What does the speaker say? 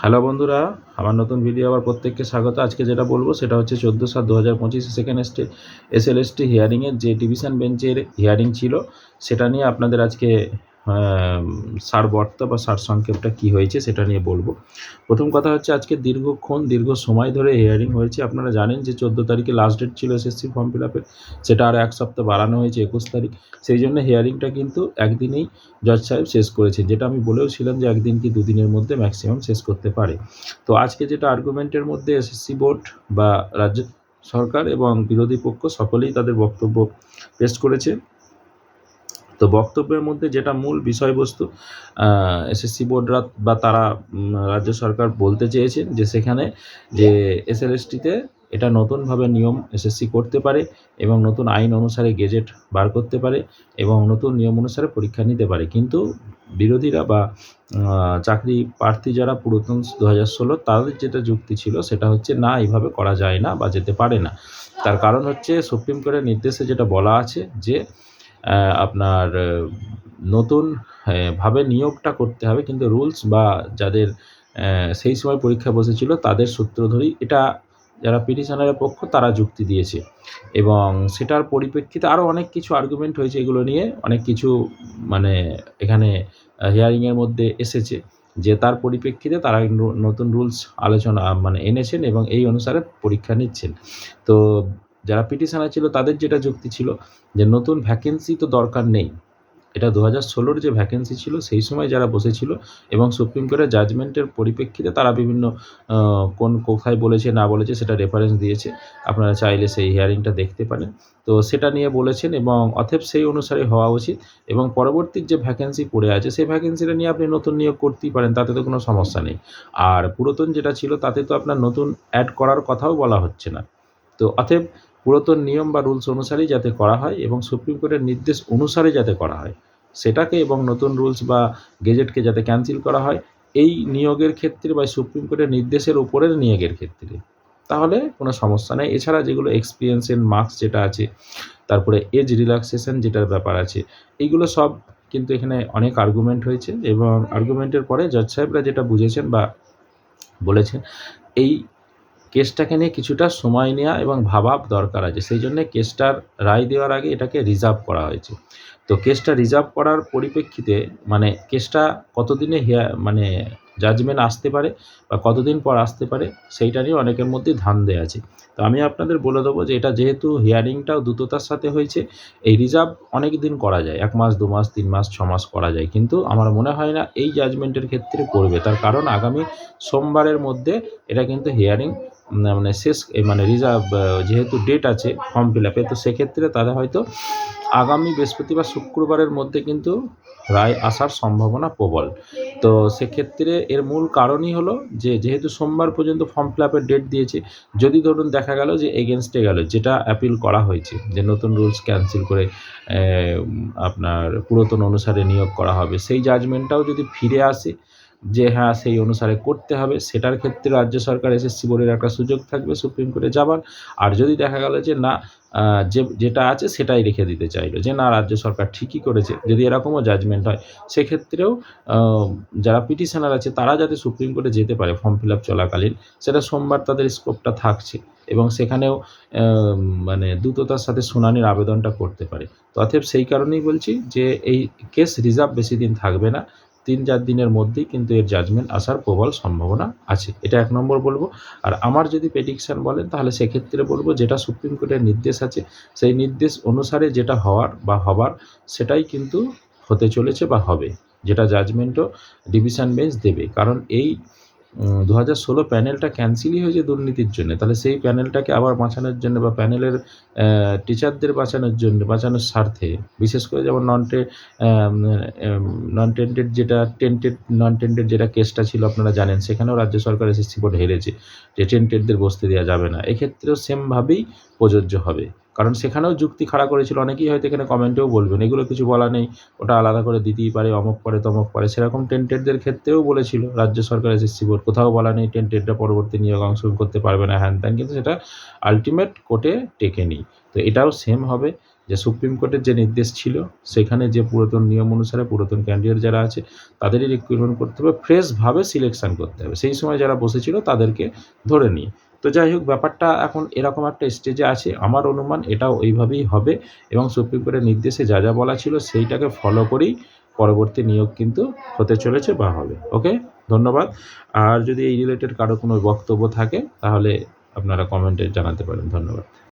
Hello বন্ধুরা, আমার নতুন ভিডিও আবার প্রত্যেককে স্বাগত। আজকে যেটা বলব সেটা হচ্ছে চোদ্দ সাত দু হাজার পঁচিশে second stay S L ST হিয়ারিংয়ের যে ডিভিশন বেঞ্চের হিয়ারিং ছিল, সেটা নিয়ে আপনাদের আজকে সারবর্তা বা সারসংক্ষেপটা কী হয়েছে সেটা নিয়ে বলব। প্রথম কথা হচ্ছে আজকে দীর্ঘক্ষণ, দীর্ঘ সময় ধরে হিয়ারিং হয়েছে। আপনারা জানেন যে চোদ্দ তারিখে লাস্ট ডেট ছিল এসএসসি ফর্ম ফিল আপের সেটা আর এক সপ্তাহ বাড়ানো হয়েছে একুশ তারিখ। সেই জন্য হিয়ারিংটা কিন্তু একদিনেই জজ সাহেব শেষ করেছেন। যেটা আমি বলেও ছিলাম যে একদিন কি দুদিনের মধ্যে ম্যাক্সিমাম শেষ করতে পারে। তো আজকে যেটা আর্গুমেন্টের মধ্যে এসএসসি বোর্ড বা রাজ্য সরকার এবং বিরোধী পক্ষ সকলেই তাদের বক্তব্য পেশ করেছে। তো বক্তব্যের মধ্যে যেটা মূল বিষয়বস্তু এসএসসি বোর্ডরা বা তারা রাজ্য সরকার বলতে চেয়েছেন যে সেখানে যে এসএলএসটিতে এটা নতুনভাবে নিয়ম এসএসসি করতে পারে এবং নতুন আইন অনুসারে গেজেট বার করতে পারে এবং নতুন নিয়ম অনুসারে পরীক্ষা নিতে পারে। কিন্তু বিরোধীরা বা চাকরি প্রার্থী যারা পুরাতন দু হাজার ষোলো, তাদের যেটা যুক্তি ছিল সেটা হচ্ছে না, এইভাবে করা যায় না বা যেতে পারে না। তার কারণ হচ্ছে সুপ্রিম কোর্টের নির্দেশে যেটা বলা আছে যে আপনার নতুন ভাবে নিয়োগটা করতে হবে। কিন্তু রুলস বা যাদের সেই সময় পরীক্ষা বসেছিল, তাদের সূত্র ধরেই এটা যারা পিটিশনারের পক্ষ, তারা যুক্তি দিয়েছে। এবং সেটার পরিপ্রেক্ষিতে আরও অনেক কিছু আর্গুমেন্ট হয়েছে এগুলো নিয়ে। অনেক কিছু মানে এখানে হিয়ারিংয়ের মধ্যে এসেছে যে তার পরিপ্রেক্ষিতে তারা নতুন রুলস আলোচনা মানে এনেছেন এবং এই অনুসারে পরীক্ষা নিচ্ছেন। তো যারা পিটিশনার ছিল, তাদের যেটা যুক্তি ছিল যে নতুন ভ্যাকেন্সি তো দরকার নেই। এটা দু হাজার ষোলোর যে ভ্যাকেন্সি ছিল, সেই সময় যারা বসেছিল এবং সুপ্রিম কোর্টের জাজমেন্টের পরিপ্রেক্ষিতে তারা বিভিন্ন কোন কোথায় বলেছে, না বলেছে, সেটা রেফারেন্স দিয়েছে। আপনারা চাইলে সেই হিয়ারিংটা দেখতে পারেন। তো সেটা নিয়ে বলেছেন এবং অথেব সেই অনুসারে হওয়া উচিত এবং পরবর্তী যে ভ্যাকেন্সি পড়ে আছে, সেই ভ্যাকেন্সিটা নিয়ে আপনি নতুন নিয়োগ করতেই পারেন, তাতে তো কোনো সমস্যা নেই। আর পুরাতন যেটা ছিল, তাতে তো আপনার নতুন অ্যাড করার কথাও বলা হচ্ছে না। তো অতএব পুরাতন নিয়ম বা রুলস অনুসারেই যাতে করা হয় এবং সুপ্রিম কোর্টের নির্দেশ অনুসারে যাতে করা হয়। সেটাকে এবং নতুন রুলস বা গেজেটকে যাতে ক্যান্সেল করা হয়, এই নিয়োগের ক্ষেত্রে বা সুপ্রিম কোর্টের নির্দেশের উপরের নিয়োগের ক্ষেত্রে। তাহলে কোনো সমস্যা নেই। এছাড়া যেগুলো এক্সপিরিয়েন্স এন্ড মার্কস যেটা আছে, তারপরে এজ রিল্যাক্সেশন যেটার ব্যাপার আছে, এইগুলো সব কিন্তু এখানে অনেক আর্গুমেন্ট হয়েছে এবং আর্গুমেন্টের পরে জজ সাহেবরা যেটা বুঝেছেন বা বলেছেন, এই কেসটাকে নিয়ে কিছুটা সময় নেওয়া এবং ভাবা দরকার আছে। সেই জন্য কেসটার রায় দেওয়ার আগে এটাকে রিজার্ভ করা হয়েছে। তো কেসটা রিজার্ভ করার পরিপ্রেক্ষিতে মানে কেসটা কতদিনে হিয়া মানে জাজমেন্ট আসতে পারে বা কতদিন পর আসতে পারে সেইটা নিয়ে অনেকের মধ্যে ধান দেওয়া আছে। তো আমি আপনাদের বলে দেবো যে এটা যেহেতু হিয়ারিংটাও দ্রুততার সাথে হয়েছে, এই রিজার্ভ অনেক দিন করা যায়। এক মাস, দু মাস, তিন মাস, ছ মাস করা যায়। কিন্তু আমার মনে হয় না এই জাজমেন্টের ক্ষেত্রে করবে। তার কারণ আগামী সোমবারের মধ্যে এটা কিন্তু হিয়ারিং মানে শেষ মানে রিজার্ভ যেহেতু ডেট আছে ফর্ম ফিল আপে তো সেক্ষেত্রে তারা হয়তো আগামী বৃহস্পতিবার, শুক্রবারের মধ্যে কিন্তু রায় আসার সম্ভাবনা প্রবল। তো সেক্ষেত্রে এর মূল কারণই হলো যে, যেহেতু সোমবার পর্যন্ত ফর্ম ফিল আপের ডেট দিয়েছে, যদি ধরুন দেখা গেল যে এগেনস্টে গেল, যেটা অ্যাপিল করা হয়েছে, যে নতুন রুলস ক্যান্সেল করে আপনার পুরাতন অনুসারে নিয়োগ করা হবে, সেই জাজমেন্টটাও যদি ফিরে আসে যে হ্যাঁ সেই অনুসারে করতে হবে। সেটার ক্ষেত্রে রাজ্য সরকার এসএসসি বোর্ডের একটা সুযোগ থাকবে সুপ্রিম কোর্টে যাবার। আর যদি দেখা গেল যে না যে, যেটা আছে সেটাই রেখে দিতে চাইলো যে না, রাজ্য সরকার ঠিকই করেছে। যদি এরকমও জাজমেন্ট হয়, সেক্ষেত্রেও যারা পিটিশনার আছে, তারা যাতে সুপ্রিম কোর্টে যেতে পারে ফর্ম ফিল আপ চলাকালীন, সেটা সোমবার তাদের স্কোপটা থাকছে। এবং সেখানেও মানে দ্রুততার সাথে শুনানির আবেদনটা করতে পারে। তো অতএব সেই কারণেই বলছি যে, এই কেস রিজার্ভ বেশি দিন থাকবে না। তিন চার দিনের মধ্যেই কিন্তু এর জাজমেন্ট আসার প্রবল সম্ভাবনা আছে। এটা এক নম্বর বলব। আর আমার যদি প্রেডিকশান বলেন, তাহলে সেক্ষেত্রে বলব যেটা সুপ্রিম কোর্টের নির্দেশ আছে, সেই নির্দেশ অনুসারে যেটা হওয়ার বা হবার সেটাই কিন্তু হতে চলেছে বা হবে। যেটা জাজমেন্টও ডিভিশন বেঞ্চ দেবে। কারণ এই দু হাজার ষোলো প্যানেলটা ক্যান্সেলই হয়েছে দুর্নীতির জন্য। তাহলে সেই প্যানেলটাকে আবার বাঁচানোর জন্য বা প্যানেলের টিচারদের বাঁচানোর জন্য, বাঁচানোর স্বার্থে, বিশেষ করে যেমন নন টে নন টেন্টেড যেটা টেন্টেড নন টেন্টেড যেটা কেসটা ছিল, আপনারা জানেন, সেখানেও রাজ্য সরকার এসএসসি বোর্ড হেরেছে যে টেন্টেডদের বসতে দেওয়া যাবে না। এক্ষেত্রেও সেমভাবেই প্রযোজ্য হবে। কারণ সেখানেও যুক্তি খাড়া করেছিল। অনেকেই হয়তো এখানে কমেন্টেও বলবেন, এগুলো কিছু বলা নেই। ওটা আলাদা করে দিতেই পারে, অমক পারে তমক পারে সেরকম টেন্টেডদের ক্ষেত্রেও বলেছিল, রাজ্য সরকার এসএসসি বোর্ড কোথাও বলা নেই টেন্টেডরা পরবর্তী নিয়োগ অংশগ্রহণ করতে পারবে না। হ্যান ত্যান, কিন্তু সেটা আলটিমেট কোর্টে টেকে নিই তো এটাও সেম হবে যে সুপ্রিম কোর্টের যে নির্দেশ ছিল, সেখানে যে পুরাতন নিয়ম অনুসারে পুরাতন ক্যান্ডিডেট যারা আছে, তাদেরই রিক্রুটমেন্ট করতে হবে। ফ্রেশভাবে সিলেকশন করতে হবে। সেই সময় যারা বসেছিল, তাদেরকে ধরে নিয়ে। তো যাই হোক ব্যাপারটা এখন এরকম একটা স্টেজে আছে। আমার অনুমান এটাও এইভাবেই হবে এবং সুপ্রিম কোর্টের নির্দেশে যা যা বলা ছিল সেইটাকে ফলো করেই পরবর্তী নিয়োগ কিন্তু হতে চলেছে বা হবে। ওকে ধন্যবাদ। আর যদি এই রিলেটেড কারও কোনো বক্তব্য থাকে, তাহলে আপনারা কমেন্টে জানাতে পারেন। ধন্যবাদ।